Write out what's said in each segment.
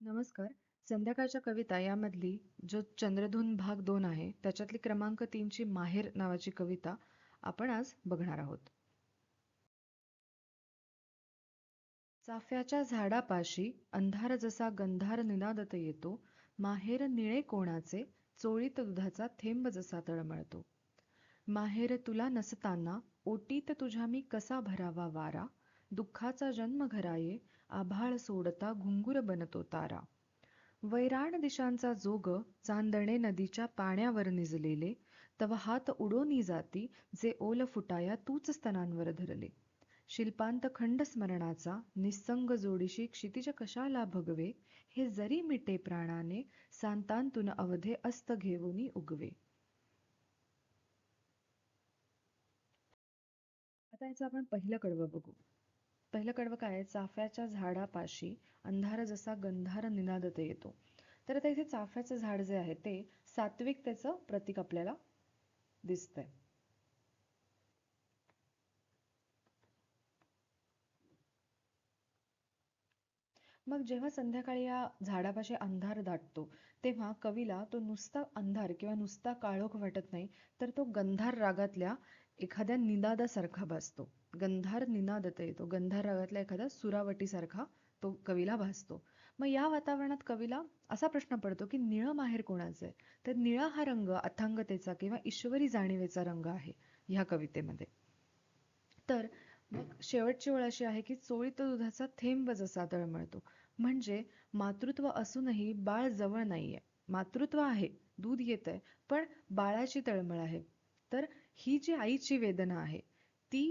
नमस्कार. संध्याकाळच्या कविता यामधली जो चंद्रधून भाग दोन आहे, त्याच्यातली क्रमांक तीनची माहेर नावाची कविता आपण आज बघणार आहोत. चाफ्याच्या झाडापाशी अंधार जसा गंधार निनादत येतो, माहेर निळे कोणाचे, चोळीत दुधाचा थेंब जसा तळमळतो. माहेर तुला नसताना ओटीत तुझ्या मी कसा भरावा वारा, दुःखाचा जन्म घराये, आभाळ सोडता घुंगुर बनतो तारा. वैराण दिशांचा जोग चांदणे नदीच्या पाण्यावर निजलेले, तव हात उडोनी जाती जे ओल फुटाया तूच स्तनांवर धरले. शिल्पांत खंड स्मरणाचा निस्संग जोडीशी क्षितिज कशाला भगवे, हे जरी मिटे प्राणाने सांतांतून अवधे अस्त घेऊनी उगवे. आता याचं आपण पहिलं कडवं बघू. पहिलं कडवं काय चाफ्याच्या झाडापाशी अंधार जसा गंधार निनादत येतो. तर आता इथे चाफ्याचं झाड जे आहे ते सात्विकतेचं प्रतीक आपल्याला दिसतंय. मग जेव्हा संध्याकाळी या झाडापाशी अंधार दाटतो तेव्हा कवीला तो नुसता अंधार किंवा नुसता काळोख वाटत नाही तर तो गंधार रागातल्या एखाद्या निनादासारखा भासतो. गंधार निनादता येतो. गंधार रागातल्या एखाद्या सुरावटीसारखा तो कवीला भासतो. मग या वातावरणात कवीला असा प्रश्न पडतो की निळं माहेर कोणाचं आहे? तर निळा हा रंग अथांगतेचा किंवा ईश्वरी जाणीवेचा रंग आहे ह्या कवितेमध्ये. तर मग शेवटची ओळ अशी आहे की चोळीत दुधाचा थेंब जसा तळमळतो. म्हणजे मातृत्व असूनही बाळ जवळ नाहीये. मातृत्व आहे. दूध येत आहे पण बाळाची तळमळ आहे. तर ही जी आईची वेदना आहे ती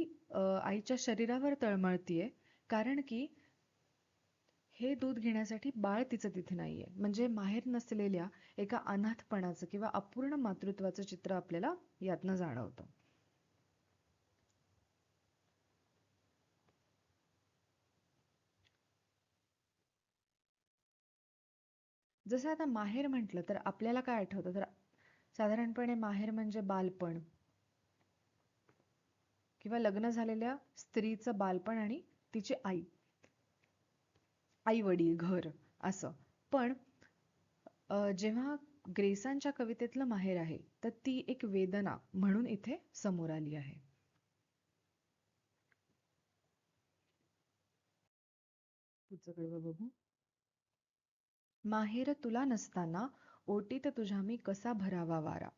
आईच्या शरीरावर तळमळतीये कारण की हे दूध घेण्यासाठी बाळ तिचं तिथे नाहीये. म्हणजे माहेर नसलेल्या एका अनाथपणाचं किंवा अपूर्ण मातृत्वाचं चित्र आपल्याला यातनं जाणवतं. जसं आता माहेर म्हटलं तर आपल्याला काय आठवतं? तर साधारणपणे माहेर म्हणजे बालपण. किंवा लग्न झालेल्या स्त्रीचं बालपण आणि तिची आई. आई वडील घर असं. पण जेव्हा ग्रेसांच्या कवितेतलं माहेर आहे तर ती एक वेदना म्हणून इथे समोर आली आहे. पुढचं बघू. माहेर तुला नसताना ओटीत तुझ्या मी कसा भरावा वारा?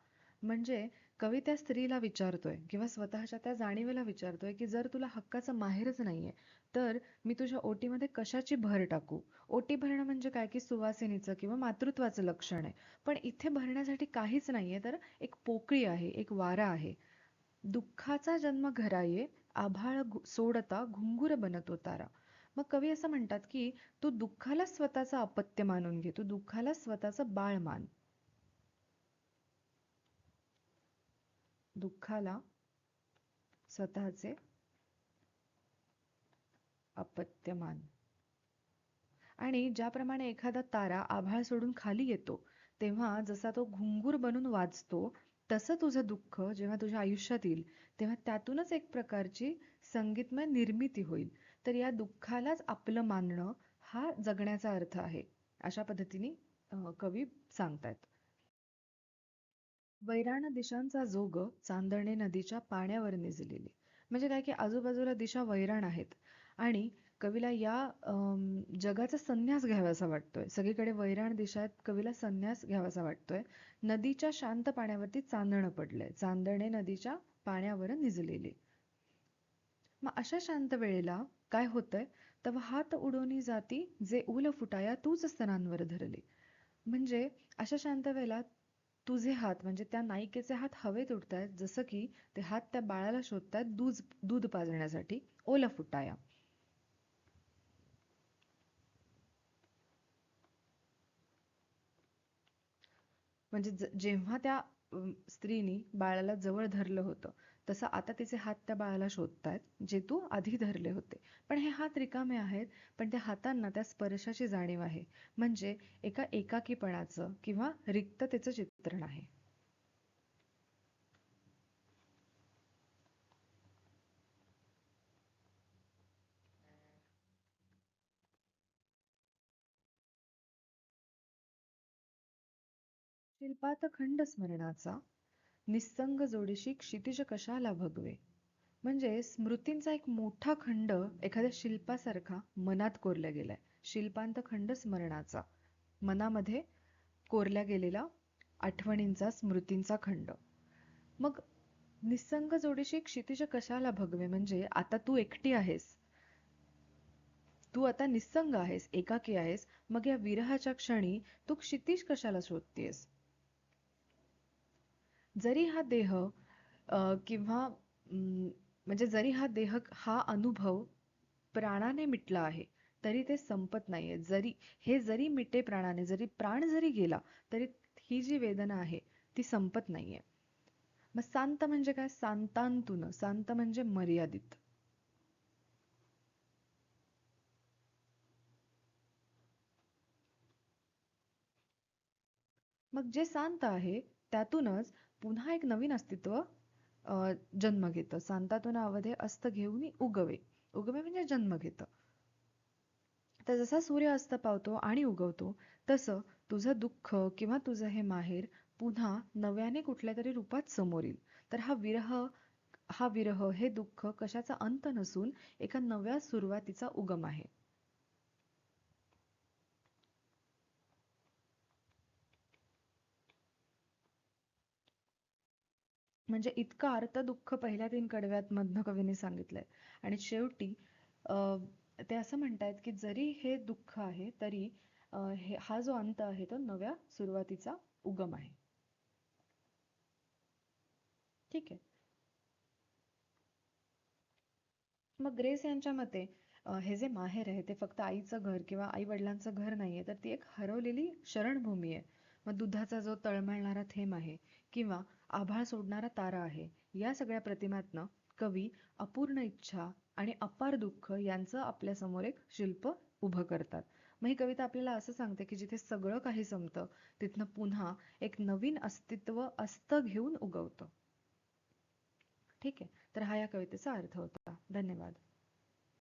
म्हणजे कवी त्या स्त्रीला विचारतोय किंवा स्वतःच्या त्या जाणीवेला विचारतोय की जर तुला हक्काचं माहेरच नाहीये तर मी तुझ्या ओटीमध्ये कशाची भर टाकू? ओटी भरणं म्हणजे काय की सुवासिनीचं किंवा मातृत्वाचं लक्षण आहे. पण इथे भरण्यासाठी काहीच नाहीये तर एक पोकळी आहे एक वारा आहे. दुःखाचा जन्म घराये आभाळ सोडता घुंगूर बनत तारा. मग कवी असं म्हणतात की तू दुःखाला स्वतःचं अपत्य मानून घे. तू दुःखाला स्वतःचं बाळ मान. दुःखाला स्वतःचे अपत्य मान. आणि ज्याप्रमाणे एखादा तारा आभाळ सोडून खाली येतो तेव्हा जसा तो घुंगूर बनून वाजतो तसं तुझं दुःख जेव्हा तुझ्या आयुष्यात येईल तेव्हा त्यातूनच एक प्रकारची संगीतमय निर्मिती होईल. तर या दुःखालाच आपलं मानणं हा जगण्याचा अर्थ आहे अशा पद्धतीने कवी सांगतायत. वैराण दिशांचा जोग चांदणे नदीच्या पाण्यावर निजलेली. म्हणजे काय की आजूबाजूला दिशा वैराण आहेत आणि कवीला या जगाचा संन्यास घ्यावासा वाटतोय. सगळीकडे वैराण दिशा आहेत कवीला संन्यास घ्यावासा वाटतोय. नदीच्या शांत पाण्यावरती चांदणं पडलंय. चांदणे नदीच्या पाण्यावर निजलेली. मग अशा शांत वेळेला काय होतंय? तव हात उडवणी जाती जे उल फुटाया तूच स्तनांवर धरले. म्हणजे अशा शांत वेळेला तुझे हात म्हणजे त्या नायिकेचे हात हवेत उडतायत जसं की ते हात त्या बाळाला शोधतायत दूध दूध पाजण्यासाठी. ओल फुटाया. म्हणजे जेव्हा त्या स्त्रीनी बाळाला जवळ धरलं होतं तसं आता तिचे हात त्या बाळाला शोधतायत जे तू आधी धरले होते. पण हे हात रिकामे आहेत पण त्या हातांना त्या स्पर्शाची जाणीव आहे. म्हणजे एका एकाकीपणाचं किंवा रिक्ततेचं चित्रण आहे. शिल्पात खंड स्मरणाचा निस्संग जोडीशी क्षितिज कशाला भगवे? म्हणजे स्मृतींचा एक मोठा खंड एखाद्या शिल्पासारखा मनात कोरला गेलाय. शिल्पांत खंड स्मरणाचा. मनामध्ये कोरल्या गेलेला आठवणींचा स्मृतींचा खंड. मग निस्संग जोडीशी क्षितिज कशाला भगवे? म्हणजे आता तू एकटी आहेस. तू आता निस्संग आहेस एकाकी आहेस. मग या विरहाच्या क्षणी तू क्षितिज कशाला शोधतेस? जरी हा देह किंवा म्हणजे जरी हा देह हा अनुभव प्राणाने मिटला आहे तरी ते संपत नाहीये. जरी हे जरी मिटे प्राणाने जरी प्राण जरी गेला तरी ही जी वेदना आहे ती संपत नाहीये. मग शांत म्हणजे काय? शांतांतून शांत म्हणजे मर्यादित. मग जे शांत आहे त्यातूनच पुन्हा एक नवीन अस्तित्व जन्म घेतं. सांतातून अवधे अस्त घेऊन उगवे. उगवे म्हणजे जन्म घेतं. तर जसा सूर्य अस्त पावतो आणि उगवतो तसं तुझं दुःख किंवा तुझं हे माहेर पुन्हा नव्याने कुठल्या तरी रूपात समोर येईल. तर हा विरह हा विरह हे दुःख कशाचा अंत नसून एका नव्या सुरुवातीचा उगम आहे. म्हणजे इतका अर्थ दुःख पहिल्या तीन कडव्यात मधनं कवीने सांगितलंय. आणि शेवटी ते असं म्हणतायत की जरी हे दुःख आहे तरी हा जो अंत आहे तो नव्या सुरुवातीचा उगम आहे. ठीक आहे. मग ग्रेस यांच्या मते हे जे माहेर आहे ते फक्त आईचं घर किंवा आई वडिलांचं घर नाहीये तर ती एक हरवलेली शरणभूमी आहे. मग दुधाचा जो तळमळणारा थेंब आहे किंवा आभाळ सोडणारा तारा आहे. या सगळ्या प्रतिमातनं कवी अपूर्ण इच्छा आणि अपार दुःख यांचं आपल्यासमोर एक शिल्प उभं करतात. मग ही कविता आपल्याला असं सांगते की जिथे सगळं काही संपतं तिथनं पुन्हा एक नवीन अस्तित्व अस्त घेऊन उगवतं. ठीक आहे? तर हा या कवितेचा अर्थ होता. धन्यवाद.